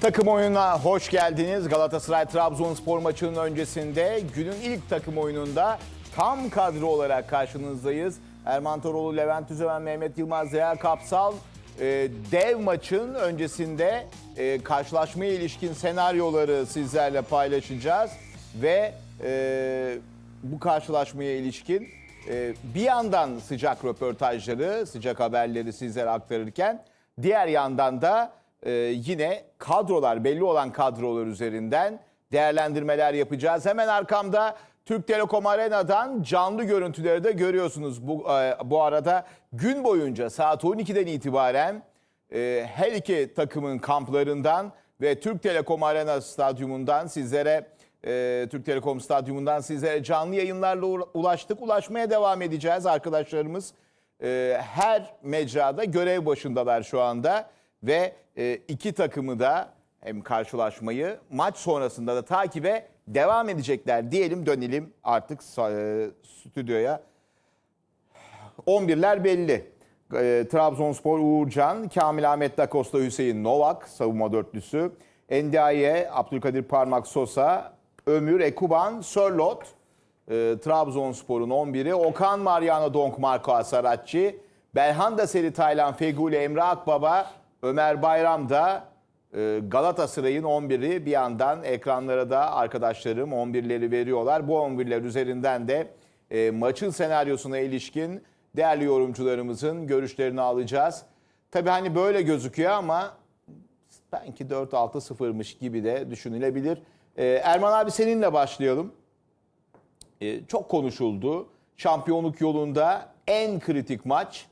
Takım oyununa hoş geldiniz. Galatasaray Trabzonspor maçının öncesinde günün ilk takım oyununda tam kadro olarak karşınızdayız. Erman Toroğlu, Levent Üzemen, Mehmet Yılmaz, Zeya Kapsal e, dev maçın öncesinde e, karşılaşmaya ilişkin senaryoları sizlerle paylaşacağız ve e, bu karşılaşmaya ilişkin e, bir yandan sıcak röportajları, sıcak haberleri sizlere aktarırken diğer yandan da e, yine kadrolar, belli olan kadrolar üzerinden değerlendirmeler yapacağız. Hemen arkamda Türk Telekom Arena'dan canlı görüntüleri de görüyorsunuz. Bu, e, bu arada gün boyunca saat 12'den itibaren e, her iki takımın kamplarından ve Türk Telekom Arena Stadyumundan sizlere e, Türk Telekom Stadyumundan sizlere canlı yayınlarla ula- ulaştık. Ulaşmaya devam edeceğiz arkadaşlarımız. e, her mecrada görev başındalar şu anda ve e, iki takımı da hem karşılaşmayı maç sonrasında da takibe devam edecekler diyelim dönelim artık e, stüdyoya. 11'ler belli. E, Trabzonspor Uğurcan, Kamil Ahmet Dakosta, Hüseyin Novak savunma dörtlüsü. Endiaye, Abdülkadir Parmak Sosa, Ömür, Ekuban, Sörlot. E, Trabzonspor'un 11'i. Okan, Mariano Donk, Marco Asaracci. Belhanda Seri Taylan, Feguli, Emre Akbaba, Ömer Bayram da e, Galatasaray'ın 11'i bir yandan ekranlara da arkadaşlarım 11'leri veriyorlar. Bu 11'ler üzerinden de e, maçın senaryosuna ilişkin değerli yorumcularımızın görüşlerini alacağız. Tabii hani böyle gözüküyor ama belki 4-6-0'mış gibi de düşünülebilir. E, Erman abi seninle başlayalım. Çok konuşuldu. Şampiyonluk yolunda en kritik maç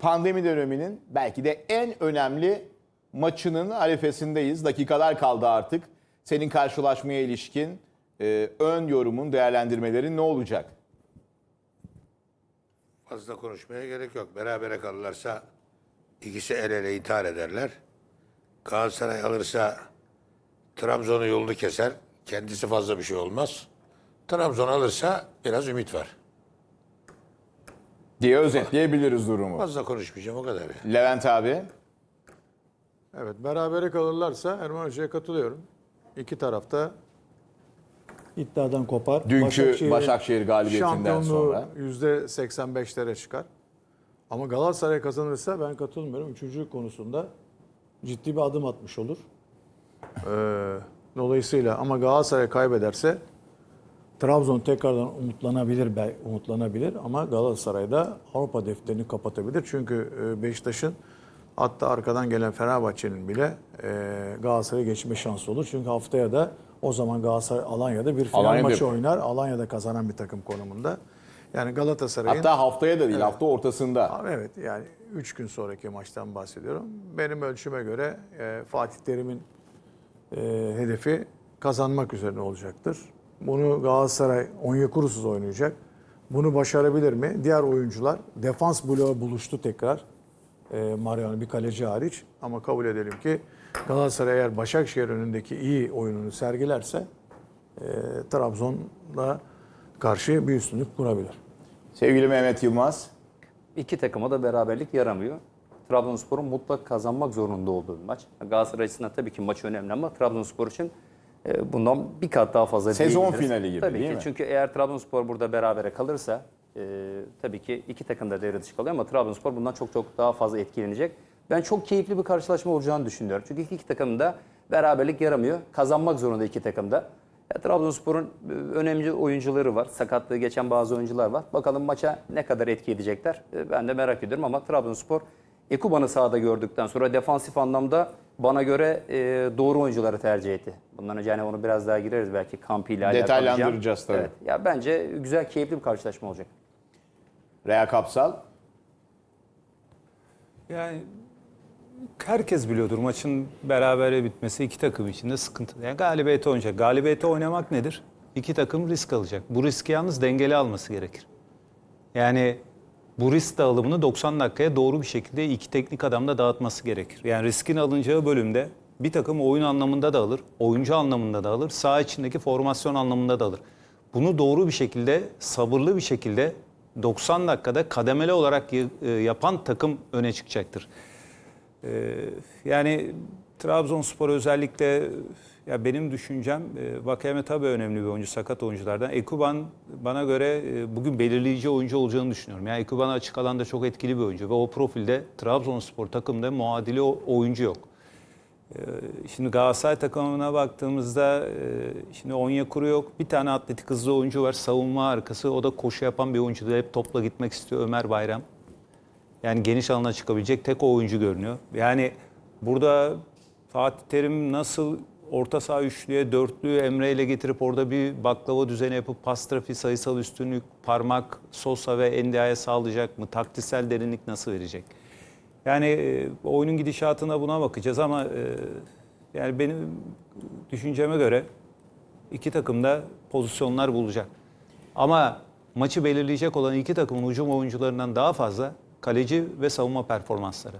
pandemi döneminin belki de en önemli maçının arifesindeyiz. Dakikalar kaldı artık. Senin karşılaşmaya ilişkin e, ön yorumun, değerlendirmelerin ne olacak? Fazla konuşmaya gerek yok. Berabere kalırlarsa ikisi el ele intihar ederler. Galatasaray alırsa Trabzon'un yolunu keser. Kendisi fazla bir şey olmaz. Trabzon alırsa biraz ümit var. Diye özetleyebiliriz durumu. Fazla konuşmayacağım o kadar. ya. Levent abi. Evet, berabere kalırlarsa Erman Hoca'ya katılıyorum. İki tarafta iddiadan kopar. Dünkü Başakşehir galibiyetinden şampiyonluğu sonra. yüzde 85'lere çıkar. Ama Galatasaray kazanırsa ben katılmıyorum. Üçüncü konusunda ciddi bir adım atmış olur. Ee, dolayısıyla ama Galatasaray kaybederse Trabzon tekrardan umutlanabilir, umutlanabilir ama Galatasaray'da Avrupa defterini kapatabilir. Çünkü e, Beşiktaş'ın hatta arkadan gelen Fenerbahçe'nin bile e, Galatasaray'a geçme şansı olur. Çünkü haftaya da o zaman Galatasaray Alanya'da bir final Alanya'da- maçı oynar. Alanya'da kazanan bir takım konumunda. Yani Galatasaray'ın Hatta haftaya da değil, hafta ortasında. Evet yani 3 gün sonraki maçtan bahsediyorum. Benim ölçüme göre e, Fatih Terim'in e, hedefi kazanmak üzerine olacaktır. Bunu Galatasaray Onyekuru'suz oynayacak. Bunu başarabilir mi? Diğer oyuncular defans bloğu buluştu tekrar. E, Mariano bir kaleci hariç. Ama kabul edelim ki Galatasaray eğer Başakşehir önündeki iyi oyununu sergilerse e, Trabzon'la karşı bir üstünlük kurabilir. Sevgili Mehmet Yılmaz. İki takıma da beraberlik yaramıyor. Trabzonspor'un mutlak kazanmak zorunda olduğu bir maç. Galatasaray açısından tabii ki maç önemli ama Trabzonspor için e, bundan bir kat daha fazla Sezon diyebiliriz. finali gibi, tabii değil ki. mi? Çünkü eğer Trabzonspor burada berabere kalırsa e, tabii ki iki takım da devre dışı kalıyor ama Trabzonspor bundan çok çok daha fazla etkilenecek. Ben çok keyifli bir karşılaşma olacağını düşünüyorum. Çünkü iki, iki takım da beraberlik yaramıyor. Kazanmak zorunda iki takım da. Ya, Trabzonspor'un e, önemli oyuncuları var. Sakatlığı geçen bazı oyuncular var. Bakalım maça ne kadar etki edecekler. E, Ben de merak ediyorum ama Trabzonspor Ekuban'ı sahada gördükten sonra defansif anlamda bana göre e, doğru oyuncuları tercih etti. Bundan önce hani onu biraz daha gireriz belki Kampi ile. Detaylandıracağız tabii. Evet. Ya bence güzel, keyifli bir karşılaşma olacak. Rea Kapsal. Yani herkes biliyordur maçın berabere bitmesi iki takım için de sıkıntı. Yani galibiyete oynayacak. Galibiyete oynamak nedir? İki takım risk alacak. Bu riski yalnız dengeli alması gerekir. Yani bu risk dağılımını 90 dakikaya doğru bir şekilde iki teknik adam da dağıtması gerekir. Yani riskin alınacağı bölümde bir takım oyun anlamında da alır, oyuncu anlamında da alır, saha içindeki formasyon anlamında da alır. Bunu doğru bir şekilde, sabırlı bir şekilde 90 dakikada kademeli olarak e, yapan takım öne çıkacaktır. Ee, yani Trabzonspor özellikle ya benim düşüncem e, Vakeme tabii önemli bir oyuncu sakat oyunculardan. Ekuban bana göre e, bugün belirleyici oyuncu olacağını düşünüyorum. Yani Ekuban açık alanda çok etkili bir oyuncu ve o profilde Trabzonspor takımda muadili oyuncu yok. E, Şimdi Galatasaray takımına baktığımızda şimdi Onyekuru yok. Bir tane atletik hızlı oyuncu var. Savunma arkası. O da koşu yapan bir oyuncu. Hep topla gitmek istiyor Ömer Bayram. Yani geniş alana çıkabilecek tek oyuncu görünüyor. Yani burada Fatih Terim nasıl orta saha üçlüye, dörtlüyü Emre ile getirip orada bir baklava düzeni yapıp pas trafiği, sayısal üstünlük, parmak, Sosa ve Endia'ya sağlayacak mı? Taktiksel derinlik nasıl verecek? Yani e, oyunun gidişatına buna bakacağız ama e, yani benim düşünceme göre iki takım da pozisyonlar bulacak. Ama maçı belirleyecek olan iki takımın hücum oyuncularından daha fazla kaleci ve savunma performansları.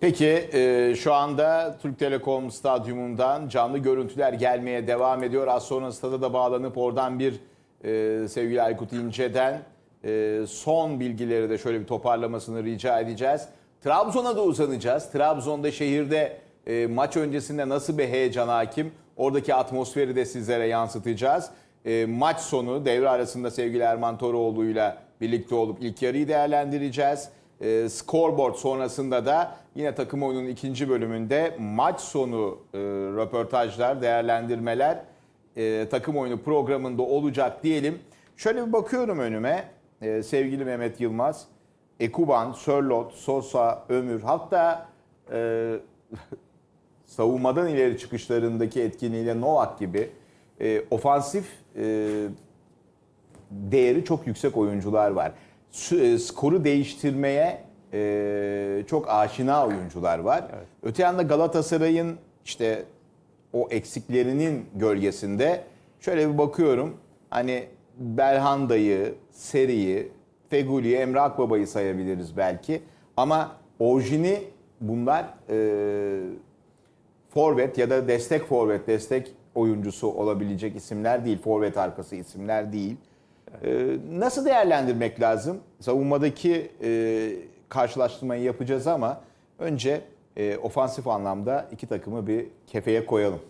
Peki e, şu anda Türk Telekom Stadyumundan canlı görüntüler gelmeye devam ediyor. Az sonra stada da bağlanıp oradan bir e, sevgili Aykut İnce'den e, son bilgileri de şöyle bir toparlamasını rica edeceğiz. Trabzon'a da uzanacağız. Trabzon'da şehirde e, maç öncesinde nasıl bir heyecan hakim? Oradaki atmosferi de sizlere yansıtacağız. E, maç sonu devre arasında sevgili Erman Toroğlu'yla birlikte olup ilk yarıyı değerlendireceğiz. E, scoreboard sonrasında da yine takım oyunun ikinci bölümünde maç sonu e, röportajlar, değerlendirmeler e, takım oyunu programında olacak diyelim. Şöyle bir bakıyorum önüme e, sevgili Mehmet Yılmaz, Ekuban, Sörlot, Sosa, Ömür hatta e, savunmadan ileri çıkışlarındaki etkinliğiyle Novak gibi e, ofansif e, değeri çok yüksek oyuncular var. E, Skoru değiştirmeye e, çok aşina oyuncular var. Öte yanda Galatasaray'ın işte o eksiklerinin gölgesinde şöyle bir bakıyorum. Hani Belhanda'yı, Seri'yi, Feguli'yi, Emre Akbaba'yı sayabiliriz belki. Ama orijini bunlar e, forvet ya da destek forvet, destek oyuncusu olabilecek isimler değil. Forvet arkası isimler değil. Ee, nasıl değerlendirmek lazım? Savunmadaki e, karşılaştırmayı yapacağız ama önce e, ofansif anlamda iki takımı bir kefeye koyalım.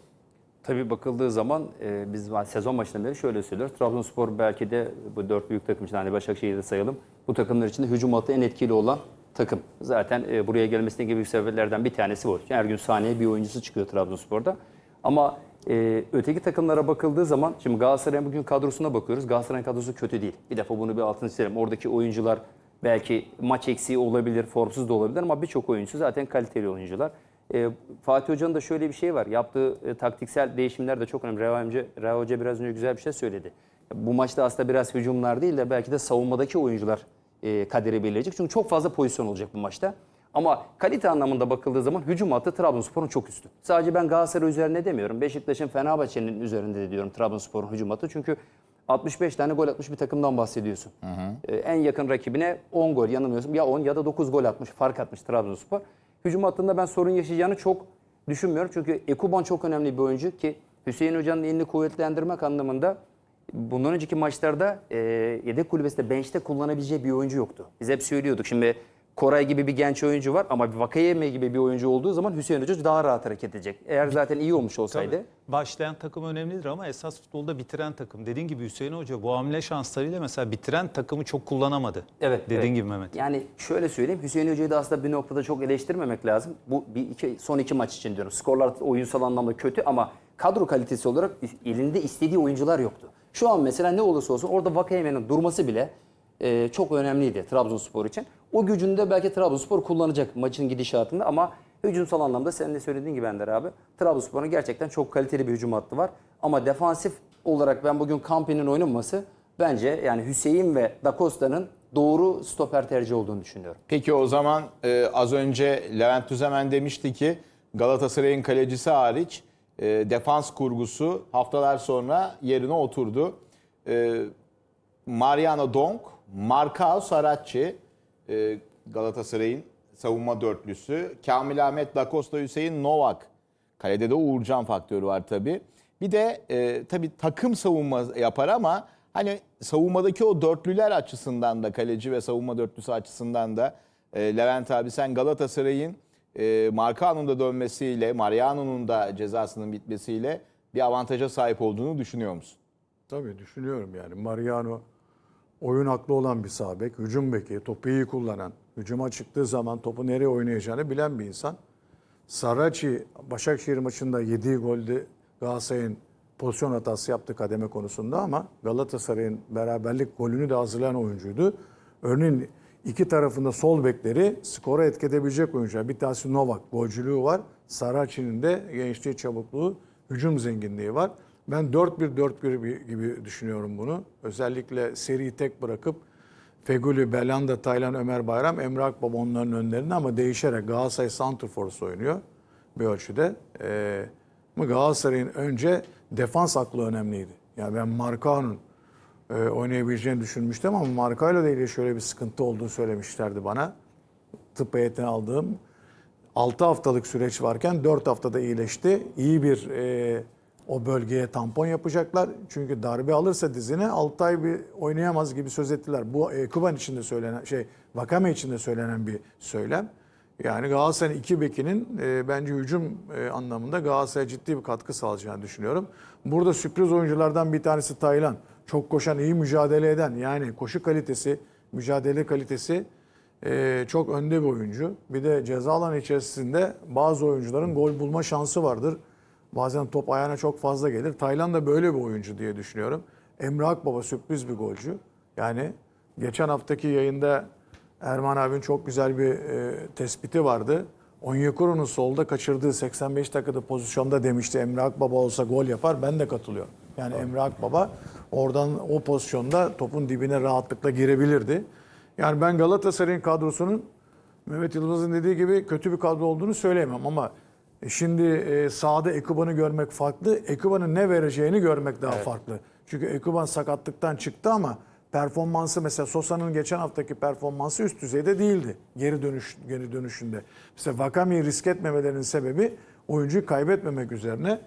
Tabii bakıldığı zaman e, biz sezon başından beri şöyle söylüyoruz. Trabzonspor belki de bu dört büyük takım için hani Başakşehir'i sayalım. Bu takımlar içinde hücum hattı en etkili olan takım. Zaten e, buraya gelmesine gibi sebeplerden bir tanesi bu. Her gün sahneye bir oyuncusu çıkıyor Trabzonspor'da. Ama e, öteki takımlara bakıldığı zaman şimdi Galatasaray'ın bugün kadrosuna bakıyoruz. Galatasaray'ın kadrosu kötü değil. Bir defa bunu bir altını çizelim. Oradaki oyuncular belki maç eksiği olabilir, formsuz da olabilir ama birçok oyuncu zaten kaliteli oyuncular. E, Fatih Hoca'nın da şöyle bir şey var. Yaptığı e, taktiksel değişimler de çok önemli. Reha Hoca, Reha Hoca biraz önce güzel bir şey söyledi. Bu maçta aslında biraz hücumlar değil de belki de savunmadaki oyuncular e, kaderi belirleyecek. Çünkü çok fazla pozisyon olacak bu maçta. Ama kalite anlamında bakıldığı zaman hücum hattı Trabzonspor'un çok üstü. Sadece ben Galatasaray üzerine demiyorum. Beşiktaş'ın Fenerbahçe'nin üzerinde de diyorum Trabzonspor'un hücum hattı. Çünkü 65 tane gol atmış bir takımdan bahsediyorsun. Ee, en yakın rakibine 10 gol yanılmıyorsam ya 10 ya da 9 gol atmış, fark atmış Trabzonspor. Hücum hattında ben sorun yaşayacağını çok düşünmüyorum. Çünkü Ekuban çok önemli bir oyuncu ki Hüseyin Hoca'nın elini kuvvetlendirmek anlamında bundan önceki maçlarda e, yedek kulübesinde bench'te kullanabileceği bir oyuncu yoktu. Biz hep söylüyorduk. Şimdi Koray gibi bir genç oyuncu var ama bir Vakayeme gibi bir oyuncu olduğu zaman Hüseyin Hoca daha rahat hareket edecek. Eğer zaten iyi olmuş olsaydı. Tabii, başlayan takım önemlidir ama esas futbolda bitiren takım. Dediğin gibi Hüseyin Hoca bu hamle şanslarıyla mesela bitiren takımı çok kullanamadı. Evet. Dediğin evet. gibi Mehmet. Yani şöyle söyleyeyim Hüseyin Hoca'yı da aslında bir noktada çok eleştirmemek lazım. Bu bir iki, son iki maç için diyorum. Skorlar oyunsal anlamda kötü ama kadro kalitesi olarak elinde istediği oyuncular yoktu. Şu an mesela ne olursa olsun orada Vakayeme'nin durması bile e, çok önemliydi Trabzonspor için. O gücünü de belki Trabzonspor kullanacak maçın gidişatında ama hücumsal anlamda senin de söylediğin gibi Ender abi Trabzonspor'un gerçekten çok kaliteli bir hücum hattı var. Ama defansif olarak ben bugün Kampi'nin oynanması bence yani Hüseyin ve Da Costa'nın doğru stoper tercihi olduğunu düşünüyorum. Peki o zaman e, az önce Levent Tüzemen demişti ki Galatasaray'ın kalecisi hariç e, defans kurgusu haftalar sonra yerine oturdu. E, Mariano Donk, Marcao Saracchi e, Galatasaray'ın savunma dörtlüsü. Kamil Ahmet, Da Costa Hüseyin, Novak. Kalede de Uğurcan faktörü var tabii. Bir de e, tabii takım savunma yapar ama hani savunmadaki o dörtlüler açısından da kaleci ve savunma dörtlüsü açısından da e, Levent abi sen Galatasaray'ın e, Marcano'nun da dönmesiyle, Mariano'nun da cezasının bitmesiyle bir avantaja sahip olduğunu düşünüyor musun? Tabii düşünüyorum yani. Mariano oyun aklı olan bir sağ bek, hücum beki, topu iyi kullanan, hücuma çıktığı zaman topu nereye oynayacağını bilen bir insan. Saracchi Başakşehir maçında yediği golde Galatasaray'ın pozisyon hatası yaptı kademe konusunda ama Galatasaray'ın beraberlik golünü de hazırlayan oyuncuydu. Örneğin iki tarafında sol bekleri skora etki edebilecek oyuncular. Bir tanesi Novak, golcülüğü var. Saracchi'nin de gençliği, çabukluğu, hücum zenginliği var. Ben 4-1-4-1 gibi düşünüyorum bunu. Özellikle seriyi tek bırakıp Feguli, Belanda, Taylan, Ömer Bayram, Emre Akbaba onların önlerinde ama değişerek Galatasaray Santrforce oynuyor bir ölçüde. Ee, ama Galatasaray'ın önce defans aklı önemliydi. Yani ben Marcao'nun e, oynayabileceğini düşünmüştüm ama Marcao'yla da ilgili şöyle bir sıkıntı olduğunu söylemişlerdi bana. Tıp heyetine aldığım 6 haftalık süreç varken 4 haftada iyileşti. İyi bir e, o bölgeye tampon yapacaklar. Çünkü darbe alırsa dizine 6 ay bir oynayamaz gibi söz ettiler. Bu e, Kuban için de söylenen şey, Vakame için de söylenen bir söylem. Yani Galatasaray'ın iki bekinin e, bence hücum e, anlamında Galatasaray'a ciddi bir katkı sağlayacağını düşünüyorum. Burada sürpriz oyunculardan bir tanesi Taylan. Çok koşan, iyi mücadele eden yani koşu kalitesi, mücadele kalitesi ee, çok önde bir oyuncu. Bir de ceza alanı içerisinde bazı oyuncuların gol bulma şansı vardır. Bazen top ayağına çok fazla gelir. Taylan da böyle bir oyuncu diye düşünüyorum. Emre Akbaba sürpriz bir golcü. Yani geçen haftaki yayında Erman abinin çok güzel bir e, tespiti vardı. Onyekuru'nun solda kaçırdığı 85 dakikada pozisyonda demişti Emre Akbaba olsa gol yapar. Ben de katılıyorum. Yani Emre Akbaba oradan o pozisyonda topun dibine rahatlıkla girebilirdi. Yani ben Galatasaray'ın kadrosunun Mehmet Yılmaz'ın dediği gibi kötü bir kadro olduğunu söyleyemem ama e, şimdi e, sahada Ekuban'ı görmek farklı. Ekuban'ın ne vereceğini görmek daha farklı. Çünkü Ekuban sakatlıktan çıktı ama performansı mesela Sosa'nın geçen haftaki performansı üst düzeyde değildi. Geri dönüş geri dönüşünde. Mesela Vakami'yi risk etmemelerinin sebebi oyuncuyu kaybetmemek üzerine